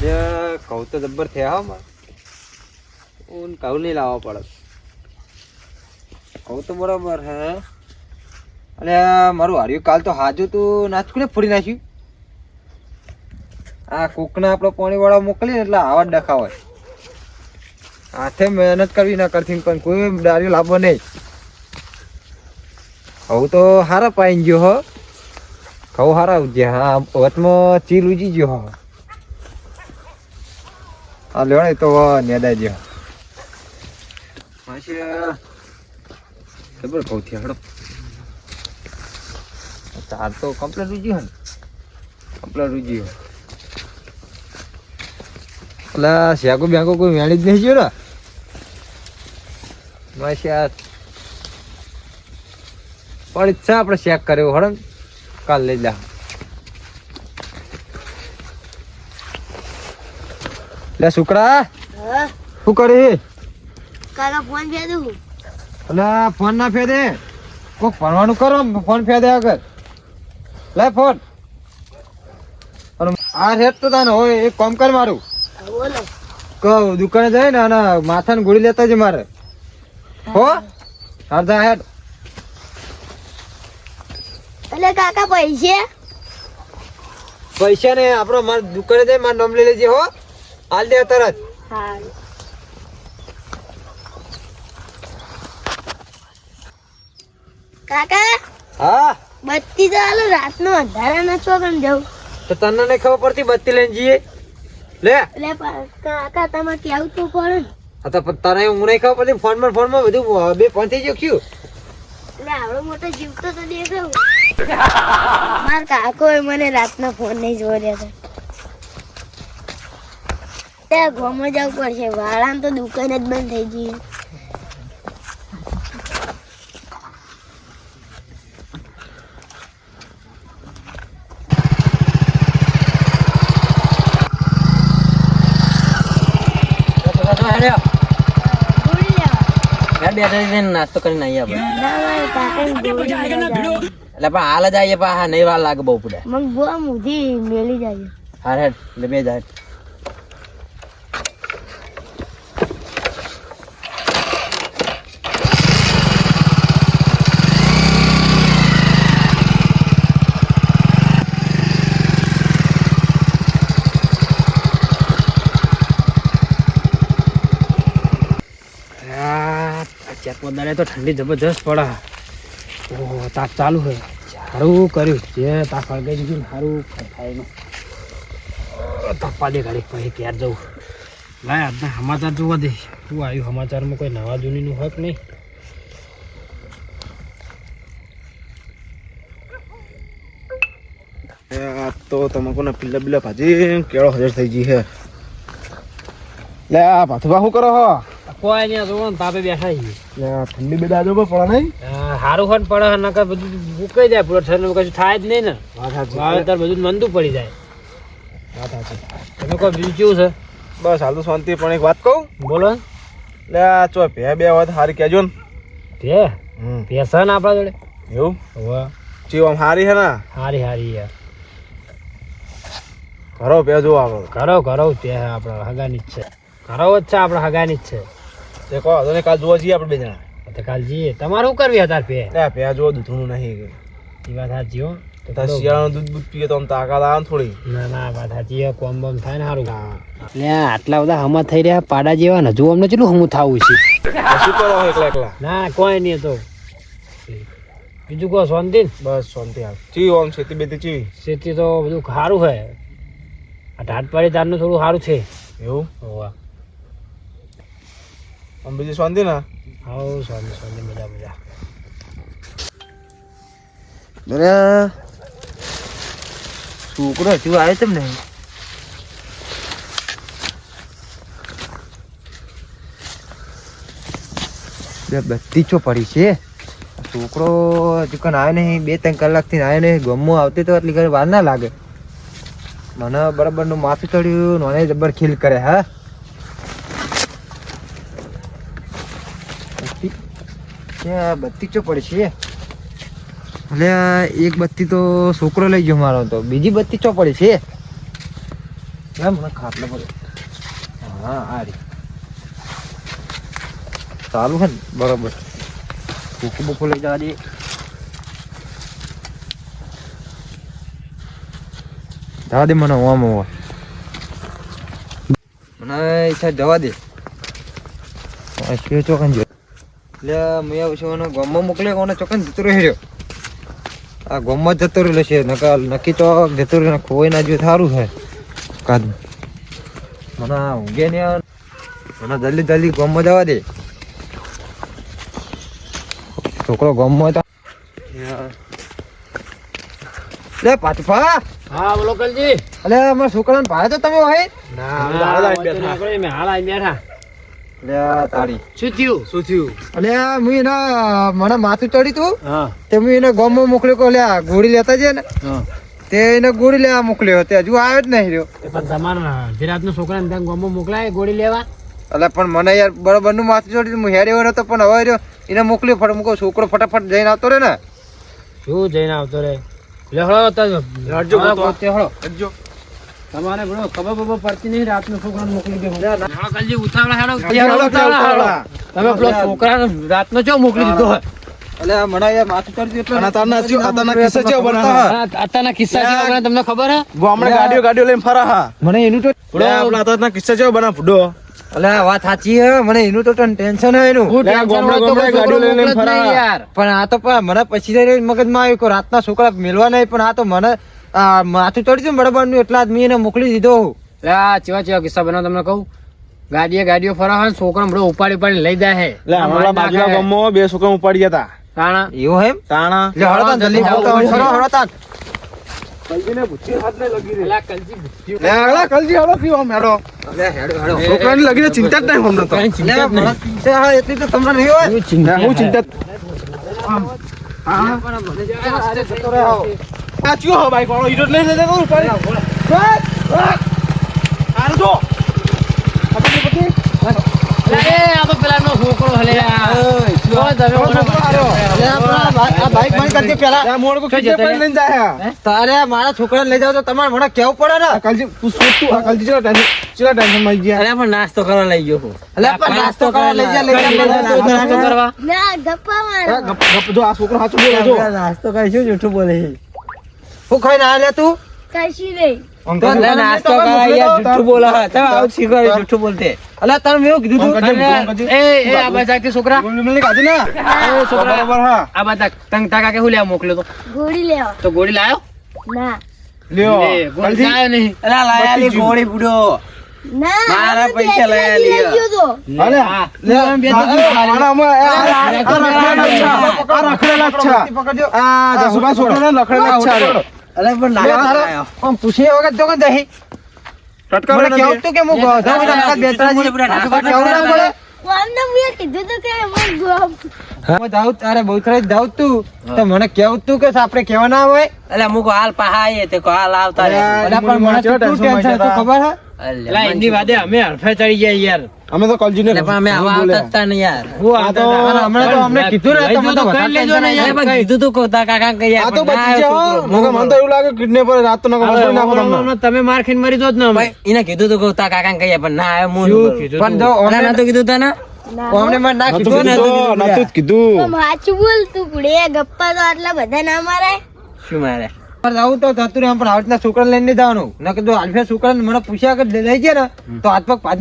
જે કહું તો જબ્બર થયા હો ઊન કહું નહીં લાવવા પડે. કહું તો બરાબર હે. અને મારું હાર્યું કાલ તો હાજુ તું નાચકુને ફોડી નાખ્યું? આ કૂકના આપણે પાણીવાળા મોકલીએ એટલે આવા જ ડખા હોય હાથે મહેનત કરવી ના કરતી પણ કોઈ ડાર્યું લાવવો નહીં. કહું તો હારા પાઈ ગયો હો. કહું હારા ઉજ્યા. હા વચમાં ચીલ ઉજી ગયો હો. આ લેવાય તો નેદા માસી જબર કહું થી હડો. ચાર તો કમ્પ્લેટ ઉજી હે ને. કમ્પ્લેટ ઉજી હે. એટલે શેકો બેકો કોઈ વેણી જ નહીં જોયો ને. પણ ઈચ્છા આપણે ચેક કર્યો હડમ કાલ લઈ જા. લે છોકરા શું કરી? કાકા ફોન દઉં. એટલે ફોન ના ફેદે કોક ભણવાનું કરો ફોન ફેદે આગળ. લે ફોન. આ રેટ તો તાને હોય એક કામ કર મારું. કહું દુકાને જાય ને અને માથાને ગોળી લેતા જ મારે. હો. હાર જા હેડ. એટલે કાકા પૈસે? પૈસા ને આપણો માર દુકાને જાય મારું નામ લઈ લેજે હો. હાલ દે તરત. કાકા હા? બત્તી તો હાલો રાતનો અંધારા ના પણ જવું. તો તને નહીં ખબર પડતી બત્તી લઈને જઈએ? લે. લે કાકા તમે કેવું તો પડે હા તો તને હું નહીં ખબર પડતી ફોનમાં ફોનમાં બધું બે ફોન થઈ ગયો ક્યું એટલે આવડો મોટો જીવતો તો દેખાવ માર કાકો મને રાતના ફોન નહીં જોવા દેતા. ત્યાં ગોમાં જવું પડશે. વાળા તો દુકાન જ બંધ થઈ ગઈ. નાસ્તો કરીને. એટલે પણ હાલ જ આવીએ પણ હા નહીં વાર લાગે બહુ પડે. મગ બહુ મુધી મેલી જાય. હારે બે જાય દાડે તો ઠંડી જબરજસ્ત પડે. ઓ, તાપ ચાલુ હોય સારું કર્યું. જે તાપ હળગાઈ દીધું સારું થાય એનું. તપ્પા દે ઘડી પછી ક્યારે જવું. લાય, આજના સમાચાર જોવા દે. શું આવ્યું સમાચારમાં? કોઈ નવા જૂનીનું હક નહીં. આ તો તમાકુના પિલ્લા બિલ્લા ભાજી કેળો હાજર થઈ ગઈ હે લે ભાથુબા શું કરો હો? કોઈ નહીં જોવો ને તાપે બેઠા છીએ ઠંડી બેડા જો પડે નહીં? નકર બધું ઉકાઈ જાય પૂરો ઠંડ કશું થાય જ નહીં ને. વાવેતર બધું મંદું પડી જાય. તમે કોઈ બીજું કેવું છે? બસ હાલ તો શાંતિ પણ એક વાત કહું? બોલો. લે ચો ભે બે વાત સારી હારી કહેજો ને. ભે પેસા ને આપણા જોડે? એવું? વાહ ચીવ આમ હારી હે ને? હારી હારી યાર. ઘરો ભેજો આપણે કરો કરો તે આપણે હગાની જ છે. કરો જ છે આપણા હગાની જ છે. તે કહો તને કાલ જોવા જઈએ આપણે બે જણા તો કાલ જઈએ. તમારે શું કરવી હતા પે? ના પે જો દૂધનું નહીં એ વાત સાચી હો. તો તાર શિયાળાનું દૂધ બૂધ પીએ તો આમ તાકાત આવે થોડી. ના ના વાત સાચી હે. કોમ બમ થાય ને સારું એટલે આટલા બધા હમા થઈ રહ્યા પાડા જેવા ને જો અમને કેટલું હમું થવું છે? શું કરો એકલા એકલા? ના કોઈ નહીં તો. બીજું કહો શાંતિ? બસ શાંતિ હાલ. ચીવ આમ ખેતી બેતી ચીવી. ખેતી તો બધું સારું છે આ ઢાટ પાડી તારનું થોડું સારું છે. એવું? હોવા. આમ બીજી શાંતિ ને આવો શાંતિ શાંતિ મજા મજા અરે છોકરો હજુ આવ્યો તમને બે બધી ચો પડી છે છોકરો હજુ કણ આવ્યો નહીં બે ત્રણ કલાકથી આવ્યો નહીં ગમો આવતી તો એટલી ઘણી વાર ના લાગે મને બરાબરનું માથું ચડ્યું નોને જબર ખીલ કરે હા બત્તી ત્યાં બત્તી ચો પડી છે એટલે એક બત્તી તો છોકરો લઈ ગયો મારો તો. બીજી બત્તી ચો પડી છે? મને ખાટલો પડે હા આ રી. ચાલુ છે ને બરોબર. ભૂખું બૂખું લઈ જવા દે. જવા દે મને ઓમ ઓમ. મને ઈચ્છા જવા દે. ચોકન જો એટલે મેં પછી ગામમાં મોકલે કોને ચોકન જતો રહ્યો આ ગામમાં જતો રહેલો છે. નકા નક્કી તો જતો રહ્યો ખોઈ ના જો સારું થાય કાદ. મને ઊંઘે ને મને જલ્દી જલ્દી ગામમાં જવા દે. છોકરો ગામમાં હતો. લે પાટપા હા બોલો કલજી. અલે અમારા છોકરાને ભાડે તો તમે હોય? ના મેં હાલ બેઠા. લે આ તારી મને માથું ચડી તું. તે હું એને ગામમાં મોકલ્યો કહો લે ગોળી લેતા છે ને. તે એને ગોળી લેવા મોકલ્યો. તે હજુ આવ્યો જ નહીં રહ્યો. પણ તમારા મોકલાય ગોળી લેવા? એટલે પણ મને યાર બરોબરનું માથું ચડી હું હેરી હતો પણ હવે રહ્યો. એને મોકલ્યો ફટ. મૂકો છોકરો ફટાફટ જઈને આવતો રે ને. શું જઈને આવતો રે લે તો હળો, તમારે બરો ખબર બબર પડતી નહીં રાતનો છોકરા મોકલી દે કાલજી ઉતાવળા હેડો. તમે પેલો છોકરા રાત નો ચો મોકલી દીધો? હોય એટલે યાર માથું એટલે કિસ્સા બના છે આપણે તમને ખબર હે? ગામડે ગાડીઓ ગાડીઓ લઈને ફરા હા. મને એનું તો લે, આપણા તારના કિસ્સા કેવા બના ફૂડો? એટલે વાત સાચી હે મને એનું તો ટેન્શન હે એનું. હું ગામડે ગામડે ગાડીઓ લઈને ફરા. યાર. પણ આ તો મને પછી મગજ મગજમાં આવ્યું કે રાતના છોકરા મેળવા નહીં પણ આ તો મને માથું તોડી દઉં બરાબરનું એટલા જ મેં એને મોકલી દીધો લે આ ચેવા ચેવા કિસ્સા બનાવ તમને કહું ગાડીએ ગાડીઓ ફરા હોય ને છોકરો હમણાં ઉપાડી ઉપાડી લઈ જાય હે લે હમણાં બાજુના ગામમાં બે છોકરા ઉપાડી જતા તાણા એવું હેમ તાણા લે હળો તાન જલ્દી. હળો, હળો તાન. અલા, કલજી ભૂખ્યું. લે, આગળ કલજી હાલો પીવો આમ હેડો. છોકરાને લગીને ચિંતા જ નહીં હમણાં તો. ચિંતા જ નહીં. હા, એટલી તો તમને નહીં હોય એવું ચિંતા હું ચિંતા જ- જતો રહે આવો. આ ચિયો હો બાઈક વાળો જ લઈ લેજો તો ઉપાડી. હાલ જો. લે, આ તો પેલાનો છોકરો હલે આ. પેલા તારે મારા લઈ જાવ તો તમારે મને કેવું પડે ને? કલજી તું શું તું આ કલજી ચેલા ટેન્શન ચેલા ટેન્શનમાં ગયા? અરે પણ નાસ્તો કરવા લઈ ગયો અલે પણ નાસ્તો કરવા લઈ જા લઈ જા. નાસ્તો કરવા. ના ગપ્પા મારો. આ ગપ ગપ જો આ છોકરો સાચું બોલે જો. નાસ્તો કઈ શું જૂઠું બોલે હું ખાઈને આ લે તું કશી નહીં નાસ્તો તમે યાર દો. જૂઠું તમે આવું શીખવાડે જૂઠું બોલતે અલ્યા તને મેં કીધું તું એ એ આ બધા કે છોકરા મિલી કાઢી ના એ છોકરા બરાબર હા આ બધા તંગ તાકા કે હું લેવા મોકલ્યો તો ગોળી લેવા તો ગોળી લાયો ના લ્યો ગોળી લાયો નહીં અલા લાયાલી ગોળી બુડો મારા પૈસા તો લઈ લઈ આલ્યો. ગયો તો અરે હા. લે રખડેલા છે. આ રખડેલા છે આ. અરે પણ લે, તારો- લાયો. આમ પૂછ્યા વખત તો કઈ દહીં. ટટકારો મને કેવું તું કે હું ગોધા તારા બે ત્રણ કેવું ના પડે? હું આમને મેં કીધું તું કે મને ગો- હું જાઉં તારે બહુચરાજી જાઉં તું. તો મને કેવું તું કે આપણે કેવા ના હોય? એટલે અમુક હાલ પહાય તે કો હાલ આવતા રે અલ્યા, પણ મને તો ટેન્શન હતું ખબર હે? એલા એની વાદે અમે હરફે ચડી ગયા યાર. અમે તો કલજીને ને પણ અમે આવા આવતા ને યાર. હું આ તો- અમને તો અમને કીધું ને તમે તો કઈ લેજો ને યાર. પણ કીધું તો કોતા કાકા કે યાર આ તો બચી આવ્યો જાઓ છોકરો. નકર તો એવું લાગે કિડનેપર રાત તો ના મફળી નાખો તમને. તમે માર ખાઈને મરી જો જ ને ભાઈ, એને કીધું તું કોતા કાકા કે યાર પણ ના આવ્યો હું કીધું પણ તું? જો અલા, અમને નતું કીધું તા ના. અમને મને ના કીધું. ને કીધું નતું જ કીધું. સાચું બોલ તું ગુડે ગપ્પા તો આટલા બધા ના મારે શું મારે? તો થતું પણ રીતના લઈને જવાનું. નકર જો આલ્ફિયા છોકરાને મને પૂછ્યા કે લઈ જાય ને તો હાથ પગ પાડ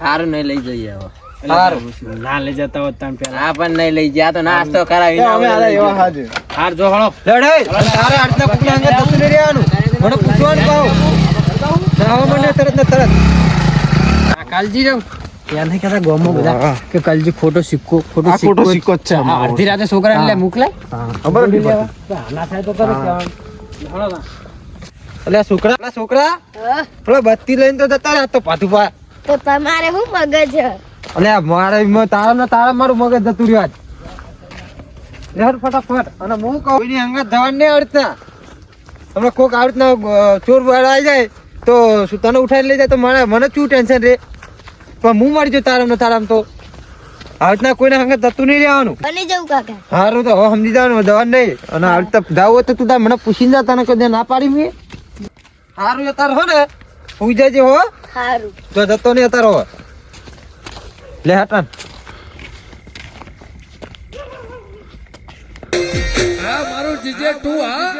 સારું નહીં લઈ જઈએ હવે. સારું ના લઈ જતા હોત તમે પેલા. આ પણ નહીં લઈ ગયા તો નાસ્તો કરાવી અમે એવા હાજે. હાર જો હળો. લડાઈ તારે આ રીતના અંગે જતું રહેવાનું. મને પૂછવાનું કહું નાવા માંડે તરત ને તરત. કાલજી નહીં કહેતા બધા કે કાલજી ખોટો સિક્કો ખોટો સિક્કો છે અડધી રાતે છોકરા એટલે મોકલે ખબર થાય તો કરે છોકરા છોકરા. પેલો બત્તી લઈને તો જતા રહ્યા તો પાછું પા તો તમારે શું મગજ? મારે તારા ને તારા મારું મગજ જતું રહ્યું આજ. લેહર ફટાફટ. અને હું કહું એની અંગત જવાનું નહીં આવી રીતના હમણાં કોક આવી રીતના ચોર બહાર આવી જાય તો તને ઉઠાવી લઈ જાય તો મને મને શું ટેન્શન રે? પણ હું મળી જો તારામ ને તારામ તો. આવતના કોઈને હંગે થતું નહીં રહેવાનું. બની હારું તો હવે સમજી જવાનું જવાનું નહીં. અને આવતા જાવ તો તું તાર મને પૂછીને જા તને કદી ના પાડી મેં હારું અત્યારે હો ને હું જજે હો. હારું. તો જતો નહીં અત્યારે હો. લે હટાન. હા મારું જીજે તું હા.